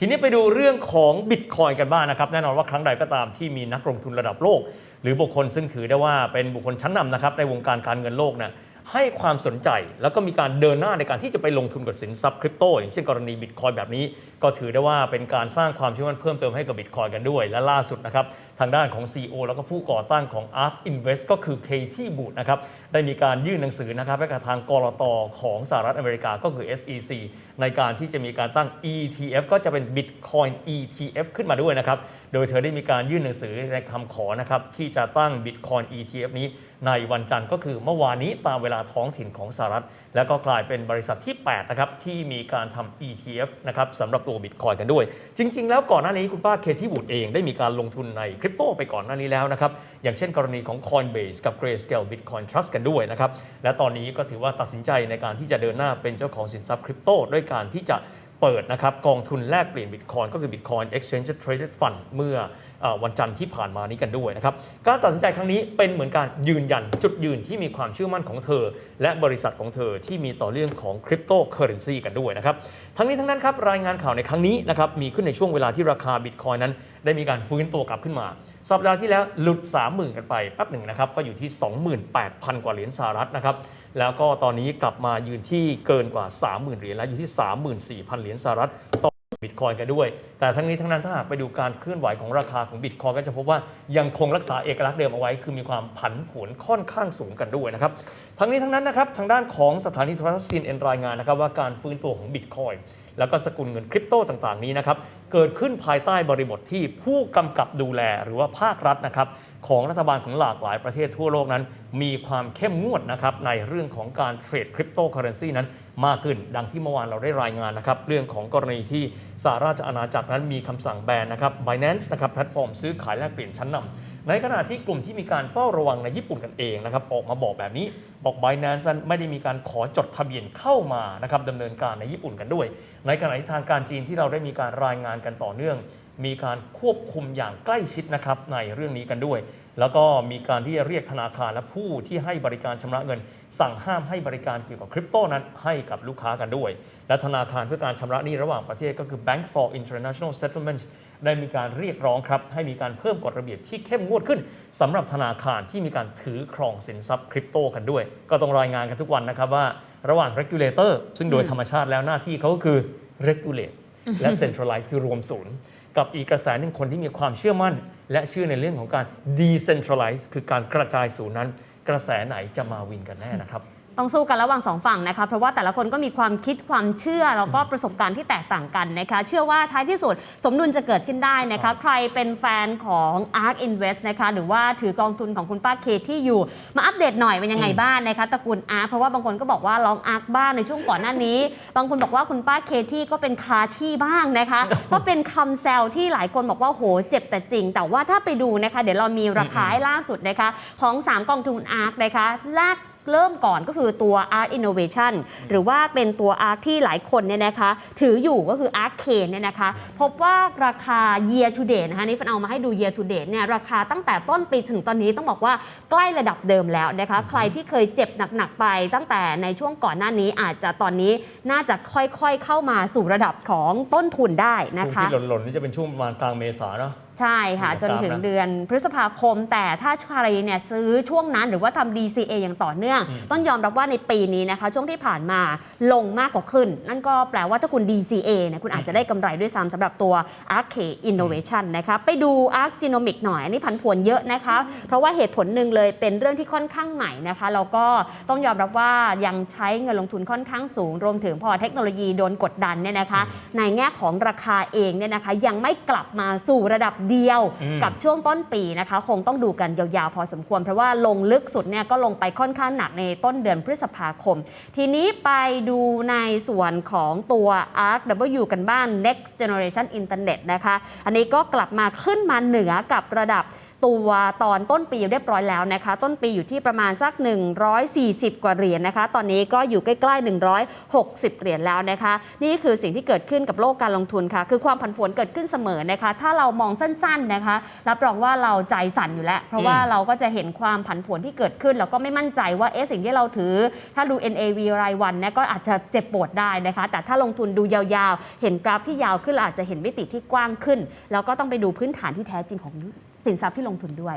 ทีนี้ไปดูเรื่องของบิตคอยกันบ้างนะครับ แน่นอนว่าครั้งใดก็ตามที่มีนักลงทุนระดับโลก หรือบุคคลซึ่งถือได้ว่าเป็นบุคคลชั้นนำนะครับในวงการการเงินโลกนะให้ความสนใจแล้วก็มีการเดินหน้าในการที่จะไปลงทุนกับสินทรัพย์คริปโตอย่างเช่นกรณีบิตคอยแบบนี้ก็ถือได้ว่าเป็นการสร้างความเชื่อมั่นเพิ่มเติมให้กับบิตคอยกันด้วย และล่าสุดนะครับ ทางด้านของ CEO แล้วก็ผู้ก่อตั้งของ ARK Invest ก็คือ KT Boot นะครับ ได้มีการยื่นหนังสือนะครับให้กับทางกรตของสหรัฐอเมริกาก็คือ SEC ในการที่จะมีการตั้ง ETF ก็จะเป็น Bitcoin ETF ขึ้นมาด้วยนะครับ โดยเธอได้มีการยื่นหนังสือในคำขอนะครับที่จะตั้ง Bitcoin ETF นี้ในวันจันทร์ก็คือเมื่อวานนี้ตามเวลาท้องถิ่นของสหรัฐ แล้วก็กลายเป็นบริษัทที่8นะครับที่มีการทำ ETF นะครับสำหรับตัวบิตคอยกันด้วย จริง ๆ แล้วก่อนหน้านี้คุณป้าเคที่บูดเองได้มีการลงทุนในคริปโตไปก่อนหน้านี้แล้วนะครับ อย่างเช่นกรณีของ Coinbase กับ Grayscale Bitcoin Trust กันด้วยนะครับ และตอนนี้ก็ถือว่าตัดสินใจในการที่จะเดินหน้าเป็นเจ้าของสินทรัพย์คริปโตด้วยการที่จะเปิดนะครับกองทุนแลกเปลี่ยนบิตคอยก็คือ Bitcoin Exchange Traded Fund เมื่อ วันจันทร์ที่ผ่านมานี้กันด้วยนะครับการตัดสินใจครั้งนี้เป็นเหมือนการยืนยันจุดยืนที่มีความเชื่อมั่นของเธอ และบริษัทของเธอที่มีต่อเรื่องของคริปโตเคอเรนซีกันด้วยนะครับทั้งนี้ทั้งนั้นครับรายงานข่าวในครั้งนี้นะครับมีขึ้นในช่วงเวลาที่ราคาบิตคอยนั้น ได้มีการฟื้นตัวกลับขึ้นมา สัปดาห์ที่แล้วหลุด 30,000 กันไปแป๊บหนึ่งนะครับก็อยู่ที่ 28,000 กว่าเหรียญสหรัฐนะครับแล้วก็ตอนนี้กลับมายืนที่เกินกว่า 30,000 เหรียญแล้วอยู่ที่ 34,000 เหรียญสหรัฐต่อ คอยกันด้วย แต่ทั้งนี้ทั้งนั้นถ้าหากไปดูการเคลื่อนไหวของราคาของบิตคอยก็จะพบว่ายังคงรักษาเอกลักษณ์เดิมเอาไว้ คือมีความผันผวนค่อนข้างสูงกันด้วยนะครับ ทั้งนี้ทั้งนั้นนะครับทางด้านของสถานีโทรทัศน์ CNN รายงานนะครับว่าการฟื้นตัวของบิตคอยแล้วก็สกุลเงินคริปโตต่างๆนี้นะครับเกิดขึ้นภายใต้บริบทที่ผู้กำกับดูแลหรือว่าภาครัฐนะครับของรัฐบาลของหลากหลายประเทศทั่วโลกนั้น มีความเข้มงวดนะครับในเรื่องของการเทรดคริปโตเคอเรนซีนั้นมากขึ้น ดังที่เมื่อวานเราได้รายงานนะครับเรื่องของกรณีที่สหราชอาณาจักรนั้นมีคำสั่งแบนนะครับ Binance นะครับแพลตฟอร์มซื้อขายแลกเปลี่ยนชั้นนำ ในขณะที่กลุ่มที่มีการเฝ้าระวังในญี่ปุ่นกันเองนะครับออกมาบอกแบบนี้ บอกไบแนนั้นไม่ได้มีการขอจดทะเบียนเข้ามานะครับดำเนินการในญี่ปุ่นกันด้วย ในขณะที่ทางการจีนที่เราได้มีการรายงานกันต่อเนื่อง มีการควบคุมอย่างใกล้ชิดนะครับในเรื่องนี้กันด้วย แล้วก็มีการที่จะเรียกธนาคารและผู้ที่ให้บริการชำระเงิน สั่งห้ามให้บริการเกี่ยวกับคริปโตนั้นให้กับลูกค้ากันด้วย และธนาคารเพื่อการชำระหนี้ระหว่างประเทศก็คือ Bank for International Settlements ได้มีการเรียกร้องครับ ให้มีการเพิ่มกฎระเบียบที่เข้มงวดขึ้นสำหรับธนาคารที่มีการถือครองสินทรัพย์คริปโตกันด้วย ก็ต้องรายงานกันทุกวันนะครับว่าระหว่าง regulator ซึ่งโดยธรรมชาติแล้วหน้าที่เขาก็คือ regulate และ centralize คือรวมศูนย์ กับอีกกระแสหนึ่งคนที่มีความเชื่อมั่น และเชื่อในเรื่องของการ decentralize คือการกระจายศูนย์นั้น กระแสไหนจะมาวินกันแน่นะครับ ต้องสู้กันระหว่างสองฝั่งนะคะเพราะว่าแต่ละคนก็มีความคิดความเชื่อแล้วก็ประสบการณ์ที่แตกต่างกันนะคะเชื่อว่าท้ายที่สุดสมดุลจะเกิดขึ้นได้นะคะใครเป็นแฟนของ ARK Invest นะคะหรือว่าถือกองทุนของคุณป้าเคที่อยู่ มาอัปเดตหน่อยเป็นยังไงบ้างนะคะตระกูล ARK เพราะว่าบางคนก็บอกว่าลอง ARK บ้างในช่วงก่อนหน้านี้ บางคนบอกว่าคุณป้าเคที่ก็เป็นคาที่บ้างนะคะก็เป็นคำแซวที่หลายคนบอกว่าโหเจ็บแต่จริง แต่ว่าถ้าไปดูนะคะ เดี๋ยวเรามีราคาให้ล่าสุดนะคะของ 3 กองทุน ARK นะคะแรก เริ่มก่อนก็คือตัว Art Innovation หรือว่าเป็นตัว Art ที่หลายคนเนี่ยนะคะถืออยู่ก็คือ Art Cane เนี่ยนะคะพบว่าราคา year to date นะคะนี่ฟันเอามาให้ดู year to date เนี่ยราคาตั้งแต่ต้นปีถึงตอนนี้ต้องบอกว่าใกล้ระดับเดิมแล้วนะคะใครที่เคยเจ็บหนัก ๆ ไปตั้งแต่ในช่วงก่อนหน้านี้อาจจะตอนนี้น่าจะค่อยๆเข้ามาสู่ระดับของต้นทุนได้ช่นะวงคะที่หล่นๆนี่จะเป็นช่วงประมาณกลางเมษาเนาะ ใช่ค่ะอยู่จนถึงกลางนะเดือนพฤษภาคม แต่ถ้าใครเนี่ยซื้อช่วงนั้นหรือว่าทำ DCA อย่างต่อเนื่องอืมต้องยอมรับว่าในปีนี้นะคะ ช่วงที่ผ่านมาลงมากกว่าขึ้น นั่นก็แปลว่าถ้าคุณ DCA เนี่ยคุณอาจจะได้กำไรด้วยซ้ำสำหรับตัว Arc K Innovation นะคะไปดู Arc Genomic หน่อย อันนี้ผันผวนเยอะนะคะ เพราะว่าเหตุผลหนึ่งเลยเป็นเรื่องที่ค่อนข้างใหม่นะคะแล้วก็ต้องยอมรับว่ายังใช้เงินลงทุนค่อนข้างสูง รวมถึงพอเทคโนโลยีโดนกดดันเนี่ยนะคะ ในแง่ของราคาเองเนี่ยนะคะยังไม่กลับมาสู่ระดับเดียวอืมกับช่วงต้นปีนะคะ คงต้องดูกันยาวๆ พอสมควร เพราะว่าลงลึกสุดเนี่ยก็ลงไปค่อนข้างหนักในต้นเดือนพฤษภาคม ทีนี้ไปดูในส่วนของตัว ARKW กันบ้าง Next Generation Internet นะคะ อันนี้ก็กลับมาขึ้นมาเหนือกับระดับ ตัวตอนต้นปีเรียบร้อยแล้วนะคะ ต้นปีอยู่ที่ประมาณสัก 140 กว่าเหรียญนะคะ ตอนนี้ก็อยู่ใกล้ๆ 160 เหรียญแล้วนะคะ นี่คือสิ่งที่เกิดขึ้นกับโลกการลงทุนค่ะ คือความผันผวนเกิดขึ้นเสมอนะคะ ถ้าเรามองสั้นๆนะคะ รับรองว่าเราใจสั่นอยู่แล้ว เพราะว่าเราก็จะเห็นความผันผวนที่เกิดขึ้น แล้วก็ไม่มั่นใจว่าเอ๊ะสิ่งที่เราถือ ถ้าดู NAV รายวันนี่ยก็อาจจะเจ็บปวดได้นะคะ แต่ถ้าลงทุนดูยาวๆ เห็นกราฟที่ยาวขึ้นเราอาจจะเห็นมิติที่กว้างขึ้น แล้วก็ต้องไปดูพื้นฐานที่แท้จริงของ สินทรัพย์ที่ลงทุนด้วย